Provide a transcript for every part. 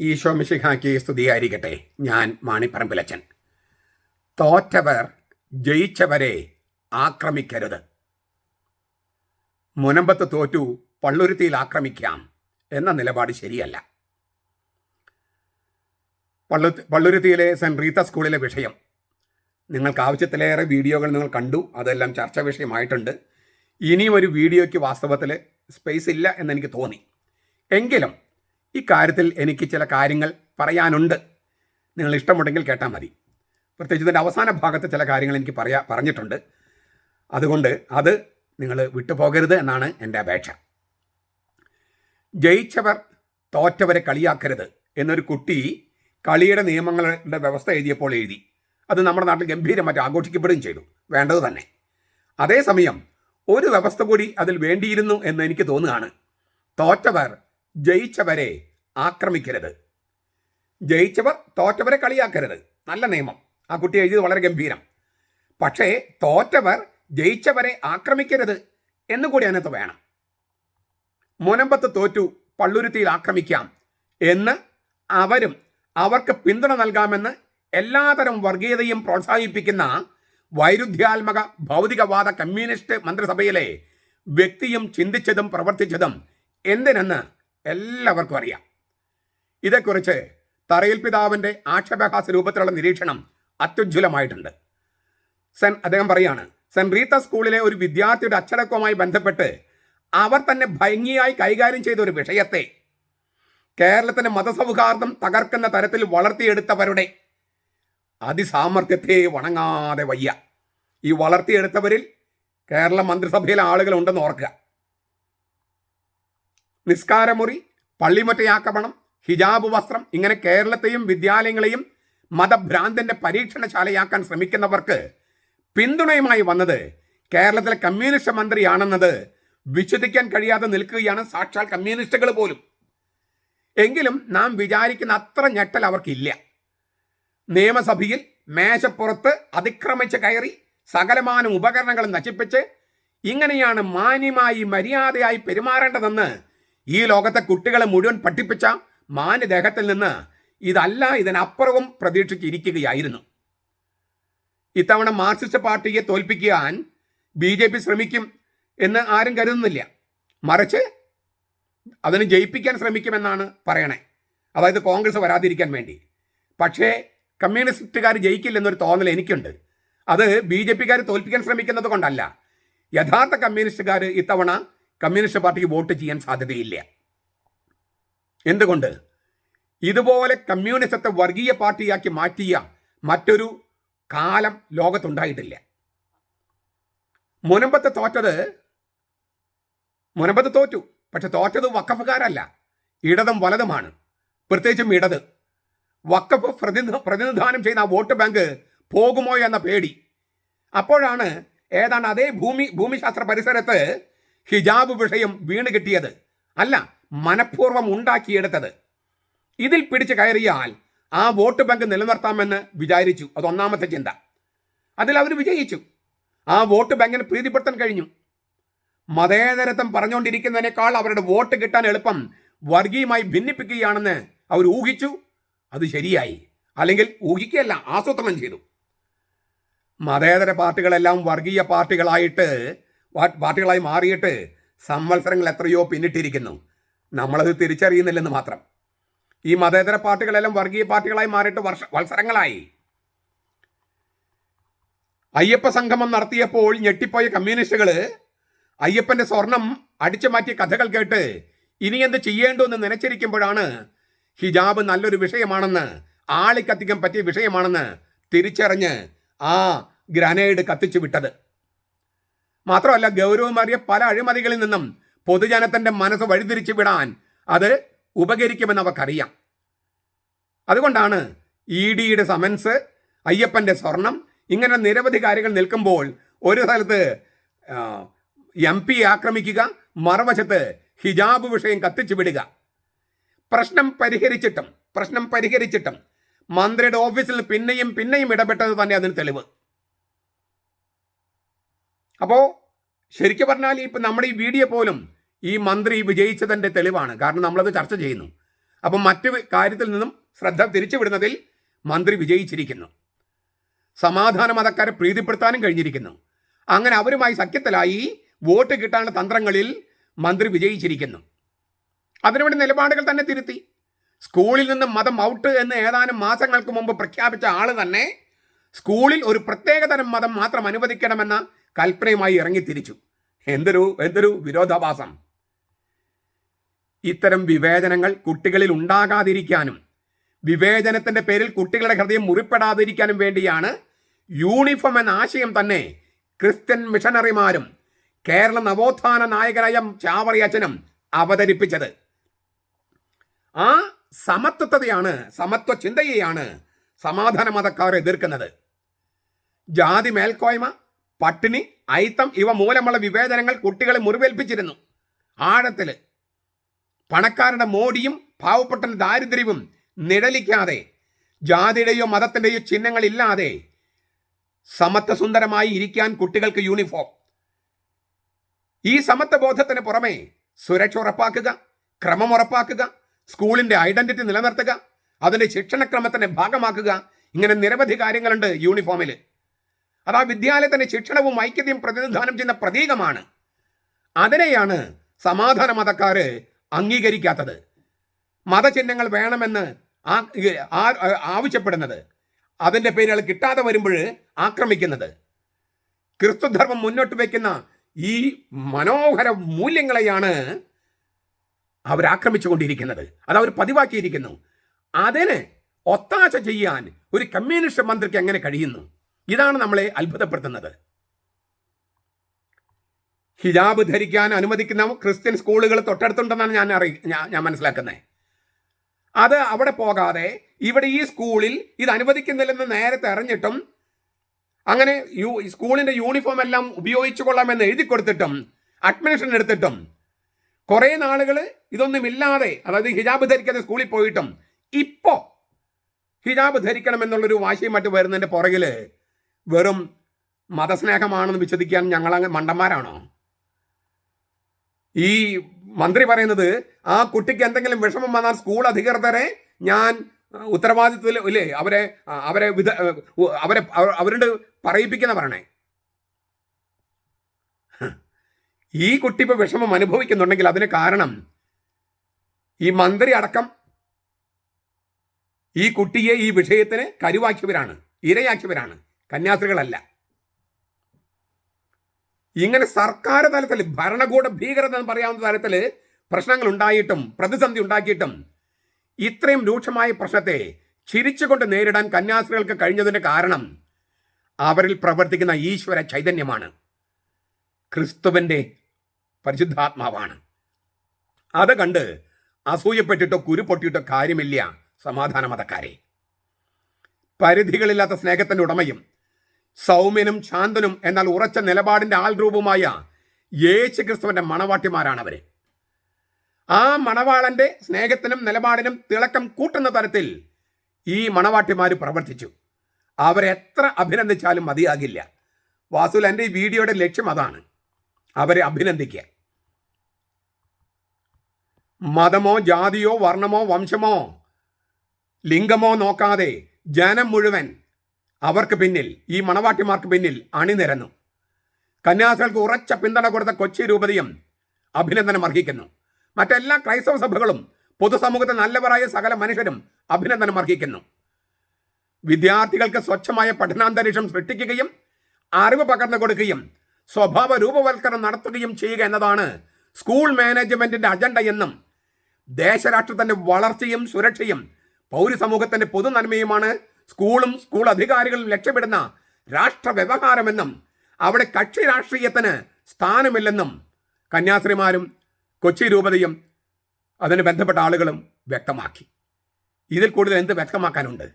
ഈശോ മിശിഹാക്കി സ്തുതിയായിരിക്കട്ടെ ഞാൻ മാണിപ്പറമ്പിലച്ചൻ. തോറ്റവർ ജയിച്ചവരെ ആക്രമിക്കരുത്. മുനമ്പത്ത് തോറ്റു പള്ളുരുത്തിയിൽ ആക്രമിക്കാം എന്ന നിലപാട് ശരിയല്ല. പള്ളു പള്ളുരുത്തിയിലെ സെന്റ് റീത്ത സ്കൂളിലെ വിഷയം. നിങ്ങൾക്ക് ആവശ്യത്തിലേറെ വീഡിയോകൾ നിങ്ങൾ കണ്ടു. അതെല്ലാം ചർച്ച വിഷയമായിട്ടുണ്ട്. ഇനിയും ഒരു വീഡിയോയ്ക്ക് വാസ്തവത്തിൽ സ്പേസ് ഇല്ല എന്നെനിക്ക് തോന്നി. എങ്കിലും ഈ കാര്യത്തിൽ എനിക്ക് ചില കാര്യങ്ങൾ പറയാനുണ്ട്. നിങ്ങൾ ഇഷ്ടമുണ്ടെങ്കിൽ കേട്ടാൽ മതി. പ്രത്യേകിച്ച് ഇതിന്റെ അവസാന ഭാഗത്ത് ചില കാര്യങ്ങൾ എനിക്ക് പറയാ പറഞ്ഞിട്ടുണ്ട്. അതുകൊണ്ട് അത് നിങ്ങൾ വിട്ടുപോകരുത് എന്നാണ് എന്റെ അപേക്ഷ. ജയിച്ചവർ തോറ്റവരെ കളിയാക്കരുത് എന്നൊരു കുട്ടി കളിയുടെ നിയമങ്ങളുടെ വ്യവസ്ഥ എഴുതിയപ്പോൾ എഴുതി. അത് നമ്മുടെ നാട്ടിൽ ഗംഭീരമായിട്ട് ആഘോഷിക്കപ്പെടുകയും ചെയ്തു. വേണ്ടത് തന്നെ. അതേസമയം ഒരു വ്യവസ്ഥ കൂടി അതിൽ വേണ്ടിയിരുന്നു എന്ന് എനിക്ക് തോന്നുകയാണ്. തോറ്റവർ ജയിച്ചവരെ ആക്രമിക്കരുത്. ജയിച്ചവർ തോറ്റവരെ കളിയാക്കരുത്. നല്ല നിയമം. ആ കുട്ടി എഴുതിയത് വളരെ ഗംഭീരം. പക്ഷേ തോറ്റവർ ജയിച്ചവരെ ആക്രമിക്കരുത് എന്നുകൂടി അതിനകത്ത് വേണം. മുനമ്പത്ത് തോറ്റു പള്ളുരുത്തിയിൽ ആക്രമിക്കാം എന്ന് അവരും അവർക്ക് പിന്തുണ നൽകാമെന്ന് എല്ലാതരം വർഗീയതയും പ്രോത്സാഹിപ്പിക്കുന്ന വൈരുദ്ധ്യാത്മക ഭൗതികവാദ കമ്മ്യൂണിസ്റ്റ് മന്ത്രിസഭയിലെ വ്യക്തിയും ചിന്തിച്ചതും പ്രവർത്തിച്ചതും എന്തിനെന്ന് എല്ലാവർക്കും അറിയാം. ഇതേക്കുറിച്ച് തറയിൽ പിതാവിന്റെ ആക്ഷേപഹാസ രൂപത്തിലുള്ള നിരീക്ഷണം അത്യുജ്വലമായിട്ടുണ്ട്. സെൻ അദ്ദേഹം പറയാണ് സെൻ റീത്ത സ്കൂളിലെ ഒരു വിദ്യാർത്ഥിയുടെ അച്ചടക്കവുമായി ബന്ധപ്പെട്ട് അവർ തന്നെ ഭംഗിയായി കൈകാര്യം ചെയ്ത ഒരു വിഷയത്തെ കേരളത്തിന്റെ മതസൗഹാർദ്ദം തകർക്കുന്ന തരത്തിൽ വളർത്തിയെടുത്തവരുടെ അതിസാമർഥ്യത്തെ വണങ്ങാതെ വയ്യ. ഈ വളർത്തിയെടുത്തവരിൽ കേരള മന്ത്രിസഭയിലെ ആളുകൾ ഉണ്ടെന്ന് ഓർക്കുക. നിസ്കാരമുറി പള്ളിമറ്റയാക്രമണം ഹിജാബ് വസ്ത്രം ഇങ്ങനെ കേരളത്തെയും വിദ്യാലയങ്ങളെയും മതഭ്രാന്തന്റെ പരീക്ഷണശാലയാക്കാൻ ശ്രമിക്കുന്നവർക്ക് പിന്തുണയുമായി വന്നത് കേരളത്തിലെ കമ്മ്യൂണിസ്റ്റ് മന്ത്രിയാണെന്നത് വിശ്വസിക്കാൻ കഴിയാതെ നിൽക്കുകയാണ് സാക്ഷാൽ കമ്മ്യൂണിസ്റ്റുകൾ പോലും. എങ്കിലും നാം വിചാരിക്കുന്ന അത്ര ഞെട്ടൽ അവർക്കില്ല. നിയമസഭയിൽ മേശപ്പുറത്ത് അതിക്രമിച്ച് കയറി സകലമാനം ഉപകരണങ്ങൾ നശിപ്പിച്ച് ഇങ്ങനെയാണ് മാന്യമായി മര്യാദയായി പെരുമാറേണ്ടതെന്ന് ഈ ലോകത്തെ കുട്ടികളെ മുഴുവൻ പഠിപ്പിച്ച മാന്യദേഹത്തിൽ നിന്ന് ഇതല്ല ഇതിനപ്പുറവും പ്രതീക്ഷിച്ചിരിക്കുകയായിരുന്നു. ഇത്തവണ മാർക്സിസ്റ്റ് പാർട്ടിയെ തോൽപ്പിക്കാൻ ബി ജെ പി ശ്രമിക്കും എന്ന് ആരും കരുതുന്നില്ല. മറിച്ച് അതിന് ജയിപ്പിക്കാൻ ശ്രമിക്കുമെന്നാണ് പറയണേ. അതായത് കോൺഗ്രസ് വരാതിരിക്കാൻ വേണ്ടി. പക്ഷേ കമ്മ്യൂണിസ്റ്റുകാർ ജയിക്കില്ലെന്നൊരു തോന്നൽ എനിക്കുണ്ട്. അത് ബി ജെ പിക്കാർ തോൽപ്പിക്കാൻ ശ്രമിക്കുന്നത് കൊണ്ടല്ല. യഥാർത്ഥ കമ്മ്യൂണിസ്റ്റുകാർ ഇത്തവണ കമ്മ്യൂണിസ്റ്റ് പാർട്ടിക്ക് വോട്ട് ചെയ്യാൻ സാധ്യതയില്ല. എന്തുകൊണ്ട്? ഇതുപോലെ കമ്മ്യൂണിസത്തെ വർഗീയ പാർട്ടിയാക്കി മാറ്റിയ മറ്റൊരു കാലം ലോകത്തുണ്ടായിട്ടില്ല. മുനമ്പത്ത് തോറ്റത് മുനമ്പത്ത് തോറ്റു. പക്ഷെ തോറ്റത് വക്കഫുകാരല്ല ഇടതും വലതുമാണ്. പ്രത്യേകിച്ചും ഇടത്. വക്കഫ് പ്രതിനിധ പ്രതിനിധാനം ചെയ്യുന്ന ആ വോട്ട് ബാങ്ക് പോകുമോ എന്ന പേടി. അപ്പോഴാണ് ഏതാണ് അതേ ഭൂമി ഭൂമിശാസ്ത്ര പരിസരത്ത് ഹിജാബ് വിഷയം വീണ് കിട്ടിയത് അല്ല മനഃപൂർവം ഉണ്ടാക്കിയെടുത്തത്. ഇതിൽ പിടിച്ചു കയറിയാൽ ആ വോട്ട് ബാങ്ക് നിലനിർത്താമെന്ന് വിചാരിച്ചു. അത് ഒന്നാമത്തെ ചിന്ത. അതിൽ അവർ വിജയിച്ചു. ആ വോട്ട് ബാങ്കിന് പ്രീതിപ്പെടുത്താൻ കഴിഞ്ഞു. മതേതരത്വം പറഞ്ഞുകൊണ്ടിരിക്കുന്നതിനേക്കാൾ അവരുടെ വോട്ട് കിട്ടാൻ എളുപ്പം വർഗീയമായി ഭിന്നിപ്പിക്കുകയാണെന്ന് അവർ ഊഹിച്ചു. അത് ശരിയായി. അല്ലെങ്കിൽ ഊഹിക്കുകയല്ല ആസൂത്രണം ചെയ്തു. മതേതര പാർട്ടികളെല്ലാം വർഗീയ പാർട്ടികളായിട്ട് പാർട്ടികളായി മാറിയിട്ട് സംവത്സരങ്ങൾ എത്രയോ പിന്നിട്ടിരിക്കുന്നു. നമ്മളത് തിരിച്ചറിയുന്നില്ലെന്ന് മാത്രം. ഈ മതേതര പാർട്ടികളെല്ലാം വർഗീയ പാർട്ടികളായി മാറിയിട്ട് വർഷ വത്സരങ്ങളായി. അയ്യപ്പ സംഗമം നടത്തിയപ്പോൾ ഞെട്ടിപ്പോയ കമ്മ്യൂണിസ്റ്റുകൾ അയ്യപ്പന്റെ സ്വർണം അടിച്ചു മാറ്റിയ കഥകൾ കേട്ട് ഇനി എന്ത് ചെയ്യേണ്ടു എന്ന് നനച്ചിരിക്കുമ്പോഴാണ് ഹിജാബ് നല്ലൊരു വിഷയമാണെന്ന് ആളിക്കത്തിക്കാൻ പറ്റിയ വിഷയമാണെന്ന് തിരിച്ചറിഞ്ഞ് ആ ഗ്രനേഡ് കത്തിച്ചു വിട്ടത്. മാത്രമല്ല ഗൗരവമേറിയ പല അഴിമതികളിൽ നിന്നും പൊതുജനത്തിന്റെ മനസ്സ് വഴിതിരിച്ചു വിടാൻ അത് ഉപകരിക്കുമെന്ന് അവർക്കറിയാം. അതുകൊണ്ടാണ് ഇ ഡിയുടെ സമൻസ് അയ്യപ്പന്റെ സ്വർണം ഇങ്ങനെ നിരവധി കാര്യങ്ങൾ നിൽക്കുമ്പോൾ ഒരു സ്ഥലത്ത് എം പി ആക്രമിക്കുക മറുവശത്ത് ഹിജാബ് വിഷയം കത്തിച്ചു വിടുക. പ്രശ്നം പരിഹരിച്ചിട്ടും പ്രശ്നം പരിഹരിച്ചിട്ടും മന്ത്രിയുടെ ഓഫീസിൽ പിന്നെയും പിന്നെയും ഇടപെട്ടത് തന്നെ അതിന് തെളിവ്. അപ്പോൾ ശരിക്കും പറഞ്ഞാൽ ഇപ്പം നമ്മുടെ ഈ വീഡിയോ പോലും ഈ മന്ത്രി വിജയിച്ചതിന്റെ തെളിവാണ്. കാരണം നമ്മളത് ചർച്ച ചെയ്യുന്നു. അപ്പം മറ്റു കാര്യത്തിൽ നിന്നും ശ്രദ്ധ തിരിച്ചുവിടുന്നതിൽ മന്ത്രി വിജയിച്ചിരിക്കുന്നു. സമാധാന മതക്കാരെ പ്രീതിപ്പെടുത്താനും കഴിഞ്ഞിരിക്കുന്നു. അങ്ങനെ അവരുമായി സഖ്യത്തിലായി വോട്ട് കിട്ടാനുള്ള തന്ത്രങ്ങളിൽ മന്ത്രി വിജയിച്ചിരിക്കുന്നു. അതിനുവേണ്ടി നിലപാടുകൾ തന്നെ തിരുത്തി. സ്കൂളിൽ നിന്ന് മതം ഔട്ട് എന്ന് ഏതാനും മാസങ്ങൾക്ക് മുമ്പ് പ്രഖ്യാപിച്ച ആൾ തന്നെ സ്കൂളിൽ ഒരു പ്രത്യേകതരം മതം മാത്രം അനുവദിക്കണമെന്ന കൽപ്പനയുമായി ഇറങ്ങിത്തിരിച്ചു എന്തൊരു എന്തൊരു വിരോധാഭാസം. ഇത്തരം വിവേചനങ്ങൾ കുട്ടികളിൽ ഉണ്ടാകാതിരിക്കാനും വിവേചനത്തിന്റെ പേരിൽ കുട്ടികളുടെ ഹൃദയം മുറിപ്പെടാതിരിക്കാനും വേണ്ടിയാണ് യൂണിഫോം എന്ന ആശയം തന്നെ ക്രിസ്ത്യൻ മിഷണറിമാരും കേരള നവോത്ഥാന നായകരായ ചാവറി അച്ഛനും അവതരിപ്പിച്ചത്. ആ സമത്വത്തെയാണ് സമത്വ ചിന്തയെയാണ് സമാധാന മതക്കാർ എതിർക്കുന്നത്. ജാതി മേൽക്കോയ്മ പട്ടിണി അയിത്തം ഇവ മൂലമുള്ള വിവേചനങ്ങൾ കുട്ടികളെ മുറിവേൽപ്പിച്ചിരുന്നു. ആഴത്തിൽ പണക്കാരുടെ മോടിയും പാവപ്പെട്ട ദാരിദ്ര്യവും നിഴലിക്കാതെ ജാതിയുടെയോ മതത്തിന്റെയോ ചിഹ്നങ്ങളില്ലാതെ സമത്വസുന്ദരമായി ഇരിക്കാൻ കുട്ടികൾക്ക് യൂണിഫോം ഈ സമത്വ ബോധത്തിന് പുറമെ സുരക്ഷ ഉറപ്പാക്കുക ക്രമം ഉറപ്പാക്കുക സ്കൂളിന്റെ ഐഡന്റിറ്റി നിലനിർത്തുക അതിന്റെ ശിക്ഷണക്രമത്തിന്റെ ഭാഗമാക്കുക ഇങ്ങനെ നിരവധി കാര്യങ്ങളുണ്ട് യൂണിഫോമിൽ അത് ആ വിദ്യാലയത്തിന്റെ ശിക്ഷണവും ഐക്യതയും പ്രതിനിധാനം ചെയ്യുന്ന പ്രതീകമാണ്. അതിനെയാണ് സമാധാന മതക്കാര് അംഗീകരിക്കാത്തത്. മതചിഹ്നങ്ങൾ വേണമെന്ന് ആവശ്യപ്പെടുന്നത്. അതിന്റെ പേരുകൾ കിട്ടാതെ വരുമ്പോൾ ആക്രമിക്കുന്നത്. ക്രിസ്തുധർമ്മം മുന്നോട്ട് വയ്ക്കുന്ന ഈ മനോഹര മൂല്യങ്ങളെയാണ് അവരാക്രമിച്ചുകൊണ്ടിരിക്കുന്നത് അത് അവർ പതിവാക്കിയിരിക്കുന്നു. അതിന് ഒത്താശ ചെയ്യാൻ ഒരു കമ്മ്യൂണിസ്റ്റ് മന്ത്രിക്ക് എങ്ങനെ കഴിയുന്നു? ഇതാണ് നമ്മളെ അത്ഭുതപ്പെടുത്തുന്നത്. ഹിജാബ് ധരിക്കാൻ അനുവദിക്കുന്ന ക്രിസ്ത്യൻ സ്കൂളുകൾ തൊട്ടടുത്തുണ്ടെന്നാണ് ഞാൻ അറി ഞാൻ മനസ്സിലാക്കുന്നത് അത് അവിടെ പോകാതെ ഇവിടെ ഈ സ്കൂളിൽ ഇത് അനുവദിക്കുന്നില്ലെന്ന് നേരത്തെ അറിഞ്ഞിട്ടും അങ്ങനെ യു സ്കൂളിന്റെ യൂണിഫോം എല്ലാം ഉപയോഗിച്ചു കൊള്ളാമെന്ന് എഴുതി കൊടുത്തിട്ടും അഡ്മിഷൻ എടുത്തിട്ടും കുറേ നാളുകൾ ഇതൊന്നുമില്ലാതെ അതായത് ഹിജാബ് ധരിക്കാതെ സ്കൂളിൽ പോയിട്ടും ഇപ്പോൾ ഹിജാബ് ധരിക്കണമെന്നുള്ളൊരു വാശിയുമായിട്ട് വരുന്നതിന്റെ പുറകിൽ വെറും മതസ്നേഹമാണെന്ന് വിശ്വസിക്കാൻ ഞങ്ങളങ്ങ് മണ്ടന്മാരാണോ? ഈ മന്ത്രി പറയുന്നത് ആ കുട്ടിക്ക് എന്തെങ്കിലും വിഷമം വന്നാൽ സ്കൂൾ അധികൃതരെ ഞാൻ ഉത്തരവാദിത്വത്തിൽ ഇല്ലേ അവരെ അവരെ വിധ അവരെ അവരോട് പറയിപ്പിക്കുന്ന പറയണേ ഈ കുട്ടി ഇപ്പോൾ വിഷമം അനുഭവിക്കുന്നുണ്ടെങ്കിൽ അതിന് കാരണം ഈ മന്ത്രി അടക്കം ഈ കുട്ടിയെ ഈ വിഷയത്തിന് കരുവാക്കിയവരാണ് ഇരയാക്കിയവരാണ്. കന്യാസ്ത്രീകളല്ല ഇങ്ങനെ സർക്കാർ തലത്തിൽ ഭരണകൂട ഭീകരത എന്ന് പറയാവുന്ന തലത്തിൽ പ്രശ്നങ്ങൾ ഉണ്ടായിട്ടും പ്രതിസന്ധി ഉണ്ടാക്കിയിട്ടും ഇത്രയും രൂക്ഷമായ പ്രശ്നത്തെ ചിരിച്ചുകൊണ്ട് നേരിടാൻ കന്യാസ്ത്രീകൾക്ക് കഴിഞ്ഞതിന്റെ കാരണം അവരിൽ പ്രവർത്തിക്കുന്ന ഈശ്വര ചൈതന്യമാണ്. ക്രിസ്തുവിന്റെ പരിശുദ്ധാത്മാവാണ്. അത് കണ്ട് അസൂയപ്പെട്ടിട്ടോ കുരുപൊട്ടിയിട്ടോ കാര്യമില്ല സമാധാന മതക്കാരെ പരിധികളില്ലാത്ത സ്നേഹത്തിന്റെ ഉടമയും സൗമ്യനും ശാന്തനും എന്നാൽ ഉറച്ച നിലപാടിന്റെ ആൾരൂപമായ യേശു ക്രിസ്തുവിന്റെ മണവാട്ടിമാരാണ് അവർ ആ മണവാളന്റെ സ്നേഹത്തിനും നിലപാടിനും തിളക്കം കൂട്ടുന്ന തരത്തിൽ ഈ മണവാട്ടിമാർ പ്രവർത്തിച്ചു. അവരെത്ര അഭിനന്ദിച്ചാലും മതിയാകില്ല. വാസുൽ എന്റെ ഈ വീഡിയോയുടെ ലക്ഷ്യം അതാണ്. അവരെ അഭിനന്ദിക്കുക മതമോ ജാതിയോ വർണമോ വംശമോ ലിംഗമോ നോക്കാതെ ജനം മുഴുവൻ അവർക്ക് പിന്നിൽ ഈ മണവാട്ടിമാർക്ക് പിന്നിൽ അണിനിരന്നു. കന്യാസികൾക്ക് ഉറച്ച പിന്തുണ കൊടുത്ത കൊച്ചി രൂപതയും അഭിനന്ദനം അർഹിക്കുന്നു. മറ്റെല്ലാ ക്രൈസ്തവ സഭകളും പൊതുസമൂഹത്തെ നല്ലവരായ സകല മനുഷ്യരും അഭിനന്ദനം അർഹിക്കുന്നു. വിദ്യാർത്ഥികൾക്ക് സ്വച്ഛമായ പഠനാന്തരീക്ഷം സൃഷ്ടിക്കുകയും അറിവ് പകർന്നു കൊടുക്കുകയും സ്വഭാവ രൂപവൽക്കരണം നടത്തുകയും ചെയ്യുക എന്നതാണ് സ്കൂൾ മാനേജ്മെന്റിന്റെ അജണ്ട എന്നും ദേശരാഷ്ട്രത്തിന്റെ വളർച്ചയും സുരക്ഷയും പൗരസമൂഹത്തിന്റെ പൊതുനന്മയുമാണ് സ്കൂളും സ്കൂൾ അധികാരികളും ലക്ഷ്യമിടുന്ന രാഷ്ട്ര വ്യവഹാരമെന്നും അവിടെ കക്ഷി രാഷ്ട്രീയത്തിന് സ്ഥാനമില്ലെന്നും കന്യാസ്ത്രീമാരും കൊച്ചി രൂപതയും അതിന് ബന്ധപ്പെട്ട ആളുകളും വ്യക്തമാക്കി. ഇതിൽ കൂടുതൽ എന്ത് വ്യക്തമാക്കാനുണ്ട്?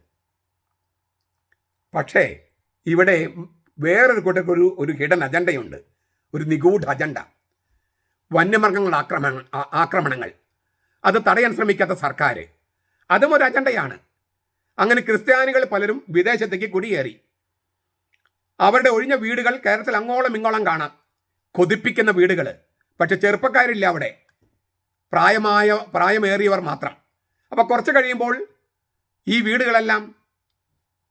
പക്ഷേ ഇവിടെ വേറൊരു കൂട്ടർക്ക് ഒരു ഒരു ഹിഡൻ അജണ്ടയുണ്ട്. ഒരു നിഗൂഢ അജണ്ട. വന്യമൃഗങ്ങളുടെ ആക്രമണ ആക്രമണങ്ങൾ. അത് തടയാൻ ശ്രമിക്കാത്ത സർക്കാർ അതും ഒരു അജണ്ടയാണ്. അങ്ങനെ ക്രിസ്ത്യാനികൾ പലരും വിദേശത്തേക്ക് കുടിയേറി. അവരുടെ ഒഴിഞ്ഞ വീടുകൾ കേരളത്തിൽ അങ്ങോളം ഇങ്ങോളം കാണാം. കൊതിപ്പിക്കുന്ന വീടുകൾ പക്ഷെ ചെറുപ്പക്കാരില്ല അവിടെ. പ്രായമായ പ്രായമേറിയവർ മാത്രം. അപ്പോൾ കുറച്ച് കഴിയുമ്പോൾ ഈ വീടുകളെല്ലാം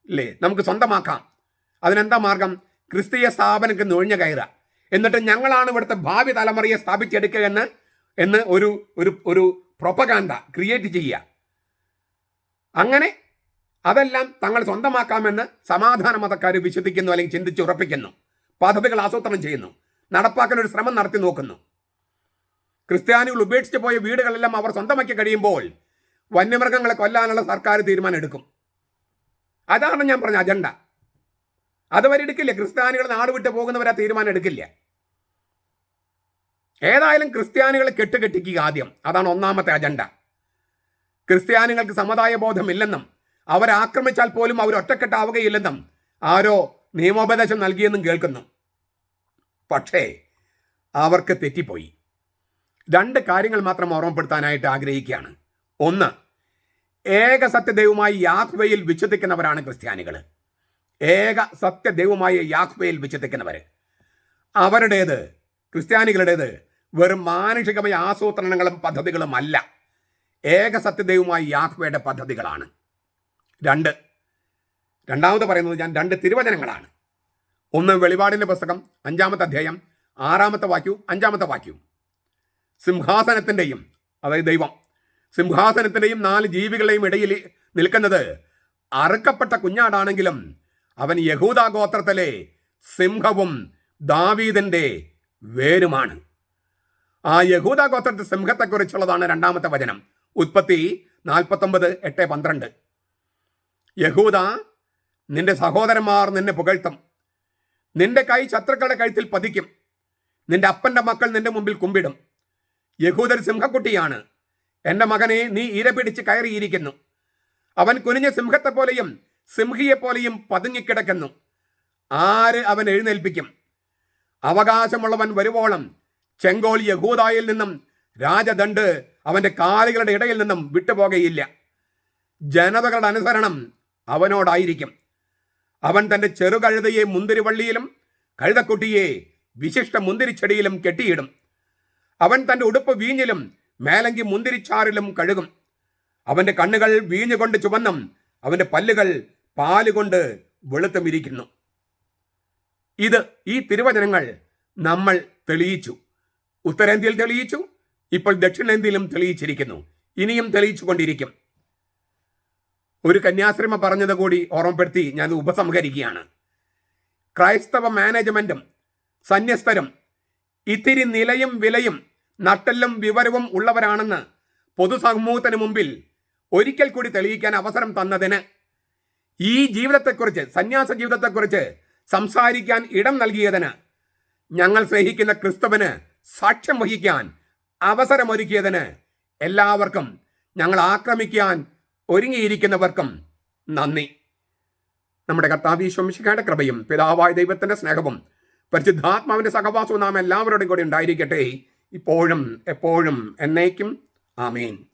അല്ലേ നമുക്ക് സ്വന്തമാക്കാം. അതിനെന്താ മാർഗം? ക്രിസ്തീയ സ്ഥാപനത്തിൽ നുഴഞ്ഞു കയറുക. എന്നിട്ട് ഞങ്ങളാണ് ഇവിടുത്തെ ഭാവി തലമുറയെ സ്ഥാപിച്ചെടുക്കുക എന്ന് എന്ന് ഒരു ഒരു ഒരു പ്രൊപ്പകാന്ത ക്രിയേറ്റ് ചെയ്യുക. അങ്ങനെ അതെല്ലാം തങ്ങൾ സ്വന്തമാക്കാമെന്ന് സമാധാന മതക്കാർ വിശ്വസിക്കുന്നു അല്ലെങ്കിൽ ചിന്തിച്ച് ഉറപ്പിക്കുന്നു. പദ്ധതികൾ ആസൂത്രണം ചെയ്യുന്നു. നടപ്പാക്കാൻ ഒരു ശ്രമം നടത്തി നോക്കുന്നു. ക്രിസ്ത്യാനികൾ ഉപേക്ഷിച്ച് പോയ വീടുകളെല്ലാം അവർ സ്വന്തമാക്കി കഴിയുമ്പോൾ വന്യമൃഗങ്ങളെ കൊല്ലാനുള്ള സർക്കാർ തീരുമാനം എടുക്കും. അതാണ് ഞാൻ പറഞ്ഞ അജണ്ട. അതുവരെ എടുക്കില്ല. ക്രിസ്ത്യാനികൾ നാട് വിട്ട് പോകുന്നവരാ തീരുമാനം എടുക്കില്ല. ഏതായാലും ക്രിസ്ത്യാനികളെ കെട്ടുകെട്ടിക്കുക ആദ്യം. അതാണ് ഒന്നാമത്തെ അജണ്ട. ക്രിസ്ത്യാനികൾക്ക് സമുദായ ബോധമില്ലെന്നും അവരെ ആക്രമിച്ചാൽ പോലും അവർ ഒറ്റക്കെട്ടാവുകയില്ലെന്നും ആരോ നിയമോപദേശം നൽകിയെന്നും കേൾക്കുന്നു. പക്ഷേ അവർക്ക് തെറ്റിപ്പോയി. രണ്ട് കാര്യങ്ങൾ മാത്രം ഓർമ്മപ്പെടുത്താനായിട്ട് ആഗ്രഹിക്കുകയാണ്. ഒന്ന് ഏക സത്യദൈവമായി യാഹ്വയിൽ വിശ്വസിക്കുന്നവരാണ് ക്രിസ്ത്യാനികൾ. ഏക സത്യദൈവമായ യാഹ്വയിൽ വിശ്വസിക്കുന്നവർ. അവരുടേത് ക്രിസ്ത്യാനികളുടേത് വെറും മാനുഷികമായ ആസൂത്രണങ്ങളും പദ്ധതികളും അല്ല ഏക സത്യദൈവമായ യാഹ്വയുടെ പദ്ധതികളാണ്. രണ്ട്. രണ്ടാമത് പറയുന്നത് ഞാൻ രണ്ട് തിരുവചനങ്ങളാണ്. ഒന്ന് വെളിപാടിന്റെ പുസ്തകം അഞ്ചാമത്തെ അധ്യായം ആറാമത്തെ വാക്യവും അഞ്ചാമത്തെ വാക്യവും. സിംഹാസനത്തിന്റെയും അതായത് ദൈവം സിംഹാസനത്തിന്റെയും നാല് ജീവികളുടെയും ഇടയിൽ നിൽക്കുന്നത് അറുക്കപ്പെട്ട കുഞ്ഞാടാണെങ്കിലും അവൻ യഹൂദാ ഗോത്രത്തിലെ സിംഹവും ദാവീദിന്റെ വേരുമാണ്. ആ യഹൂദ ഗോത്രത്തെ സിംഹത്തെക്കുറിച്ചുള്ളതാണ് രണ്ടാമത്തെ വചനം. ഉത്പത്തി നാൽപ്പത്തൊമ്പത് എട്ട് പന്ത്രണ്ട്. യഹൂദ നിന്റെ സഹോദരന്മാർ നിന്നെ പുകഴ്ത്തും. നിന്റെ കൈ ശത്രുക്കളുടെ കഴുത്തിൽ പതിക്കും. നിന്റെ അപ്പന്റെ മക്കൾ നിന്റെ മുമ്പിൽ കുമ്പിടും. യഹൂദർ സിംഹക്കുട്ടിയാണ്. എന്റെ മകനെ നീ ഇര പിടിച്ച് കയറിയിരിക്കുന്നു. അവൻ കുനിഞ്ഞ സിംഹത്തെ പോലെയും സിംഹിയെ പോലെയും പതുങ്ങിക്കിടക്കുന്നു. ആര് അവൻ എഴുന്നേൽപ്പിക്കും? അവകാശമുള്ളവൻ വരുവോളം ചെങ്കോൽ യഹൂദായിൽ നിന്നും രാജദണ്ട് അവന്റെ കാലുകളുടെ ഇടയിൽ നിന്നും വിട്ടുപോകയില്ല. ജനതകളുടെ അനുസരണം അവനോടായിരിക്കും. അവൻ തന്റെ ചെറുകഴുതയെ മുന്തിരിവള്ളിയിലും കഴുതക്കുട്ടിയെ വിശിഷ്ട മുന്തിരിച്ചെടിയിലും കെട്ടിയിടും. അവൻ തന്റെ ഉടുപ്പ് വീഞ്ഞിലും മേലങ്കി മുന്തിരിച്ചാറിലും കഴുകും. അവന്റെ കണ്ണുകൾ വീഞ്ഞുകൊണ്ട് ചുവന്നും അവന്റെ പല്ലുകൾ പാലുകൊണ്ട് വെളുത്തുമിരിക്കുന്നു. ഇത് ഈ തിരുവചനങ്ങൾ നമ്മൾ തെളിയിച്ചു. ഉത്തരേന്ത്യയിൽ തെളിയിച്ചു ഇപ്പോൾ ദക്ഷിണേന്ത്യയിലും തെളിയിച്ചിരിക്കുന്നു. ഇനിയും തെളിയിച്ചു കൊണ്ടിരിക്കും ഒരു കന്യാശ്രമ പറഞ്ഞത് കൂടി ഓർമ്മപ്പെടുത്തി ഞാൻ ഉപസംഹരിക്കുകയാണ്. ക്രൈസ്തവ മാനേജ്മെന്റും സന്യസ്തരും ഇത്തിരി നിലയും വിലയും നട്ടെല്ലും വിവരവും ഉള്ളവരാണെന്ന് പൊതുസമൂഹത്തിന് മുമ്പിൽ ഒരിക്കൽ കൂടി തെളിയിക്കാൻ അവസരം തന്നതിന് ഈ ജീവിതത്തെക്കുറിച്ച് സന്യാസ ജീവിതത്തെക്കുറിച്ച് സംസാരിക്കാൻ ഇടം നൽകിയതിന് ഞങ്ങൾ സ്നേഹിക്കുന്ന ക്രിസ്തുവിന് സാക്ഷ്യം വഹിക്കാൻ അവസരമൊരുക്കിയതിന് എല്ലാവർക്കും ഞങ്ങൾ ആക്രമിക്കാൻ ഒരുങ്ങിയിരിക്കുന്നവർക്കും നന്ദി. നമ്മുടെ കർത്താവ് കൃപയും പിതാവായ ദൈവത്തിന്റെ സ്നേഹവും പരിശുദ്ധാത്മാവിന്റെ സഹവാസവും നാം എല്ലാവരോടും കൂടി ഉണ്ടായിരിക്കട്ടെ. ഇപ്പോഴും എപ്പോഴും എന്നേക്കും. ആമേൻ.